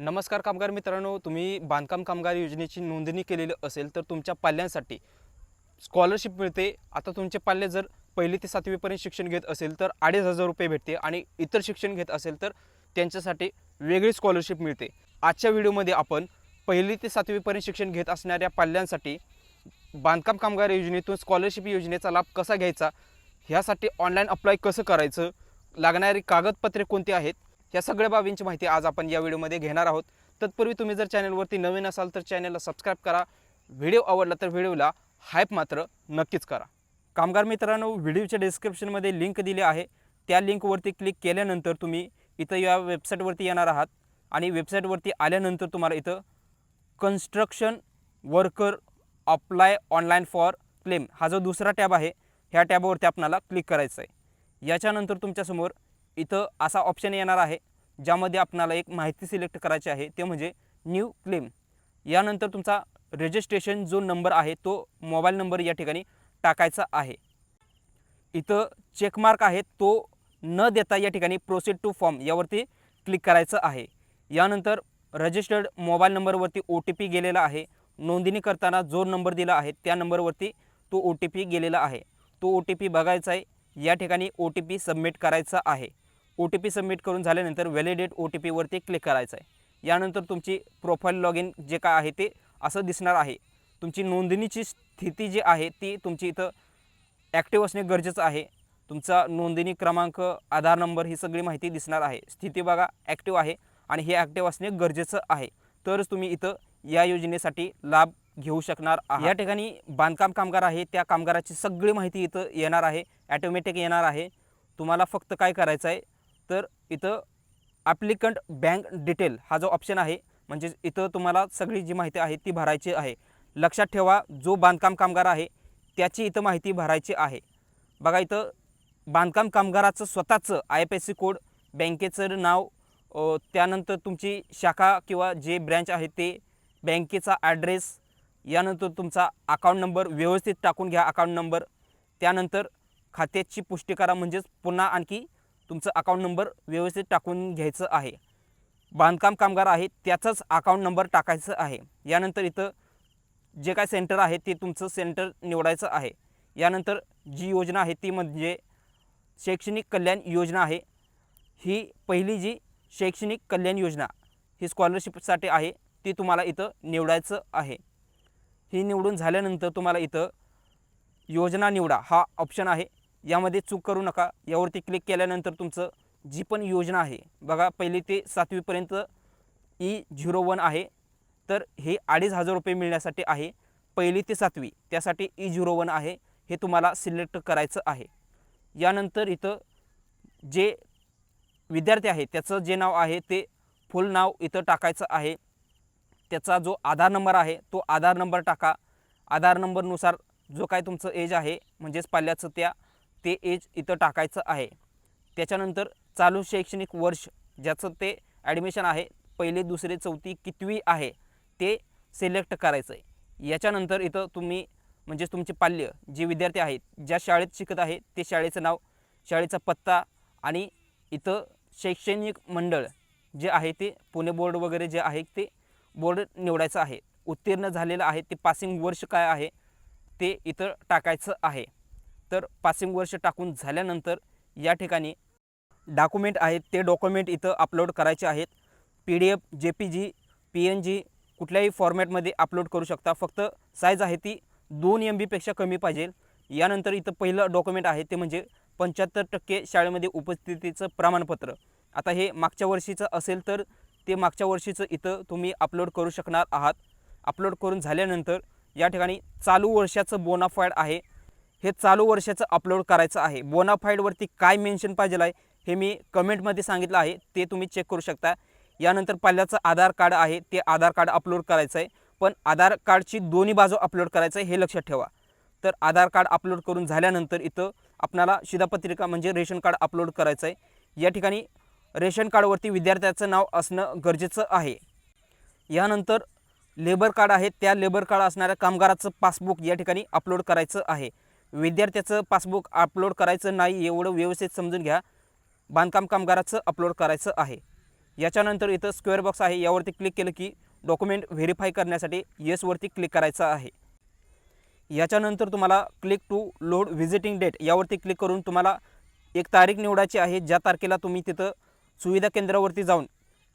नमस्कार कामगार मित्रांनो तुम्ही बांधकाम कामगार योजनेची नोंदणी केलेली असेल तर तुमच्या पाल्यांसाठी स्कॉलरशिप मिळते. आता तुमचे पाल्य जर पहिली ते सातवीपर्यंत शिक्षण घेत असेल तर अडीच हजार रुपये भेटते आणि इतर शिक्षण घेत असेल तर त्यांच्यासाठी वेगळी स्कॉलरशिप मिळते. आजच्या व्हिडिओमध्ये आपण पहिली ते सातवीपर्यंत शिक्षण घेत असणाऱ्या पाल्यांसाठी बांधकाम कामगार योजनेतून स्कॉलरशिप योजनेचा लाभ कसा घ्यायचा? ह्यासाठी ऑनलाईन अप्लाय कसं करायचं? लागणारी कागदपत्रे कोणती आहेत? या सगळ्या बाबींची माहिती आज आपण या व्हिडिओमध्ये घेणार आहोत. तत्पूर्वी तुम्ही जर चॅनलवरती नवीन असाल तर चॅनलला सबस्क्राईब करा. व्हिडिओ आवडला तर व्हिडिओला हायप मात्र नक्कीच करा. कामगार मित्रांनो व्हिडिओच्या डिस्क्रिप्शनमध्ये लिंक दिली आहे. त्या लिंकवरती क्लिक केल्यानंतर तुम्ही इथं या वेबसाईटवरती येणार आहात आणि वेबसाईटवरती आल्यानंतर तुम्हाला इथं construction worker apply online for claim हा जो दुसरा टॅब आहे ह्या टॅबवरती आपणाला क्लिक करायचं आहे याच्यानंतर तुमच्यासमोर इथं असा ऑप्शन येणार आहे ज्यामध्ये आपणाला एक माहिती सिलेक्ट करायची आहे ते म्हणजे न्यू क्लेम यानंतर तुमचा रजिस्ट्रेशन जो नंबर आहे तो मोबाईल नंबर या ठिकाणी टाकायचा आहे. इथं चेकमार्क आहे तो न देता या ठिकाणी प्रोसीड टू फॉर्म यावरती क्लिक करायचं आहे. यानंतर रजिस्टर्ड मोबाईल नंबरवरती ओ टी पी गेलेला आहे. नोंदणी करताना जो नंबर दिला आहे त्या नंबरवरती तो ओ टी पी गेलेला आहे. तो ओ टी पी बघायचा आहे या ठिकाणी ओ टी पी सबमिट करायचा आहे. ओ टी पी सबमिट करून झाल्यानंतर व्हॅलिडेट ओ टी पीवरती क्लिक करायचं आहे. यानंतर तुमची प्रोफाईल लॉग इन जे काय आहे ते असं दिसणार आहे. तुमची नोंदणीची स्थिती जी आहे ती तुमची इथं ॲक्टिव्ह असणे गरजेचं आहे. तुमचा नोंदणी क्रमांक आधार नंबर ही सगळी माहिती दिसणार आहे. स्थिती बघा ॲक्टिव्ह आहे आणि हे ॲक्टिव्ह असणे गरजेचं आहे. तरच तुम्ही इथं या योजनेसाठी लाभ घेऊ शकणार आहात. या ठिकाणी बांधकाम कामगार आहे त्या कामगाराची सगळी माहिती इथं येणार आहे. ॲटोमॅटिक येणार आहे. तुम्हाला फक्त काय करायचं आहे? तर इथं ॲप्लिकंट बँक डिटेल हा जो ऑप्शन आहे म्हणजेच इथं तुम्हाला सगळी जी माहिती आहे ती भरायची आहे. लक्षात ठेवा जो बांधकाम कामगार आहे त्याची इथं माहिती भरायची आहे. बघा इथं बांधकाम कामगाराचं स्वतःचं I F S C code बँकेचं नाव त्यानंतर तुमची शाखा किंवा जे ब्रँच आहे ते बँकेचा ॲड्रेस यानंतर तुमचा अकाउंट नंबर व्यवस्थित टाकून घ्या अकाउंट नंबर त्यानंतर खात्याची पुष्टी करा म्हणजेच पुन्हा आणखी तुमचं अकाउंट नंबर व्यवस्थित टाकून घ्यायचं आहे. बांधकाम कामगार आहे त्याचाच अकाउंट नंबर टाकायचं आहे. यानंतर इथं जे काय सेंटर आहे ते तुमचं सेंटर निवडायचं आहे. यानंतर जी योजना आहे ती म्हणजे शैक्षणिक कल्याण योजना आहे. ही पहिली जी शैक्षणिक कल्याण योजना ही स्कॉलरशिपसाठी आहे ती तुम्हाला इथं निवडायचं आहे. ही निवडून झाल्यानंतर तुम्हाला इथं योजना निवडा हा ऑप्शन आहे. यामध्ये चूक करू नका. यावरती क्लिक केल्यानंतर तुमचं जी पण योजना आहे बघा पहिली ते सातवीपर्यंत ई झिरो वन आहे. तर हे अडीच हजार रुपये मिळण्यासाठी आहे. पहिली ते सातवी त्यासाठी ई झिरो वन आहे. हे तुम्हाला सिलेक्ट करायचं आहे. यानंतर इथं जे विद्यार्थी आहे त्याचं जे नाव आहे ते फुल नाव इथं टाकायचं आहे. त्याचा जो आधार नंबर आहे तो आधार नंबर टाका. आधार नंबरनुसार जो काय तुमचं एज आहे म्हणजेच पाल्याचं त्या ते एज इथं टाकायचं आहे. त्याच्यानंतर चालू शैक्षणिक वर्ष ज्याचं ते ॲडमिशन आहे पहिले दुसरी चौथी कितवी आहे ते सिलेक्ट करायचं आहे याच्यानंतर इथं तुम्ही म्हणजे तुमचे पाल्य जे विद्यार्थी आहेत ज्या शाळेत शिकत आहे ते शाळेचं नाव शाळेचा पत्ता आणि इथं शैक्षणिक मंडळ जे आहे ते पुणे बोर्ड वगैरे जे आहे ते बोर्ड निवडायचं आहे. उत्तीर्ण झालेलं आहे ते पासिंग वर्ष काय आहे ते इथं टाकायचं आहे. तर पासिंग वर्ष टाकून झाल्यानंतर या ठिकाणी डॉक्युमेंट आहेत. ते डॉक्युमेंट इथं अपलोड करायचे आहेत. P D F J P G P N G कुठल्याही फॉर्मॅटमध्ये अपलोड करू शकता. फक्त साईज आहे ती दोन एम बीपेक्षा कमी पाहिजे. यानंतर इथं पहिलं डॉक्युमेंट आहे ते म्हणजे पंच्याहत्तर टक्के शाळेमध्ये उपस्थितीचं प्रमाणपत्र. आता हे मागच्या वर्षीचं असेल तर ते मागच्या वर्षीचं इथं तुम्ही अपलोड करू शकणार आहात. अपलोड करून झाल्यानंतर या ठिकाणी चालू वर्षाचं बोनाफाईड आहे. हे चालू वर्षाचं अपलोड करायचं आहे. बोनाफाईडवरती काय मेन्शन पाहिजे आहे हे मी कमेंटमध्ये सांगितलं आहे. ते तुम्ही चेक करू शकता. यानंतर पाल्याचं आधार कार्ड आहे ते आधार कार्ड अपलोड करायचं आहे पण आधार कार्डची दोन्ही बाजू अपलोड करायचं आहे हे लक्षात ठेवा. तर आधार कार्ड अपलोड करून झाल्यानंतर इथं आपणाला शिधापत्रिका म्हणजे रेशन कार्ड अपलोड करायचं आहे या ठिकाणी रेशन कार्डवरती विद्यार्थ्याचं नाव असणं गरजेचं आहे. यानंतर लेबर कार्ड आहे त्या लेबर कार्ड असणाऱ्या कामगाराचं पासबुक या ठिकाणी अपलोड करायचं आहे. विद्यार्थ्याचं पासबुक अपलोड करायचं नाही एवढं व्यवस्थित समजून घ्या. बांधकाम कामगाराचं अपलोड करायचं आहे. याच्यानंतर इथं स्क्वेअर बॉक्स आहे. यावरती क्लिक केलं की डॉक्युमेंट व्हेरीफाय करण्यासाठी येसवरती क्लिक करायचं आहे. याच्यानंतर तुम्हाला click to load visiting date यावरती क्लिक करून तुम्हाला एक तारीख निवडायची आहे. ज्या तारखेला तुम्ही तिथं सुविधा केंद्रावरती जाऊन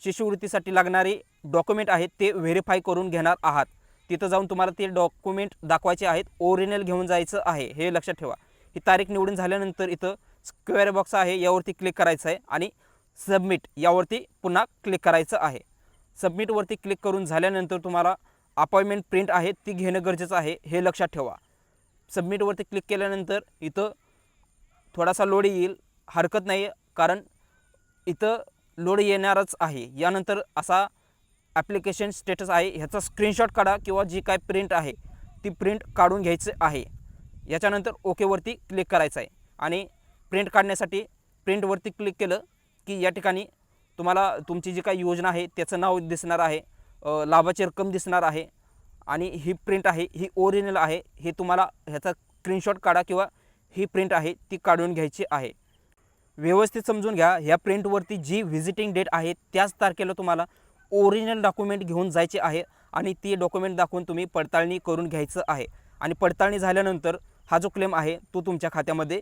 शिष्यवृत्तीसाठी लागणारे डॉक्युमेंट आहेत ते व्हेरीफाय करून घेणार आहात. तिथं जाऊन तुम्हाला ते डॉक्युमेंट दाखवायचे आहेत. ओरिजिनल घेऊन जायचं आहे. हे लक्षात ठेवा. ही तारीख निवडून झाल्यानंतर इथं स्क्वेअर बॉक्स आहे. यावरती क्लिक करायचं आहे आणि सबमिट यावरती पुन्हा क्लिक करायचं आहे. सबमिटवरती क्लिक करून झाल्यानंतर तुम्हाला अपॉइंटमेंट प्रिंट आहे. ती घेणं गरजेचं आहे. हे लक्षात ठेवा. सबमिटवरती क्लिक केल्यानंतर इथं थोडासा लोड येईल. हरकत नाही कारण इथं लोड येणारच आहे. यानंतर असा ॲप्लिकेशन स्टेटस आहे ह्याचा स्क्रीनशॉट काढा किंवा जी काय प्रिंट आहे ती प्रिंट काढून घ्यायचं आहे. याच्यानंतर ओकेवरती क्लिक करायचं आहे. आणि प्रिंट काढण्यासाठी प्रिंटवरती क्लिक केलं की या ठिकाणी तुम्हाला तुमची जी काही योजना आहे त्याचं नाव दिसणार आहे लाभाची रक्कम दिसणार आहे आणि ही प्रिंट आहे ही ओरिजिनल आहे हे तुम्हाला ह्याचा स्क्रीनशॉट काढा किंवा ही प्रिंट आहे ती काढून घ्यायची आहे. व्यवस्थित समजून घ्या ह्या प्रिंटवरती जी व्हिजिटिंग डेट आहे त्याच तारखेला तुम्हाला ओरिजिनल डॉक्युमेंट घेऊन जायचे आहे आणि ती डॉक्युमेंट दाखवून तुम्ही पडताळणी करून घ्यायचं आहे. आणि पडताळणी झाल्यानंतर हा जो क्लेम आहे तो तुमच्या खात्यामध्ये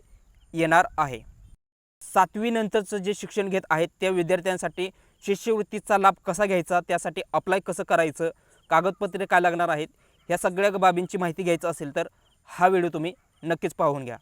येणार आहे. सातवीनंतरचं जे शिक्षण घेत आहेत त्या विद्यार्थ्यांसाठी शिष्यवृत्तीचा लाभ कसा घ्यायचा त्यासाठी अप्लाय कसं करायचं कागदपत्रे काय लागणार आहेत ह्या सगळ्या बाबींची माहिती घ्यायचं असेल तर हा व्हिडिओ तुम्ही नक्कीच पाहून घ्या.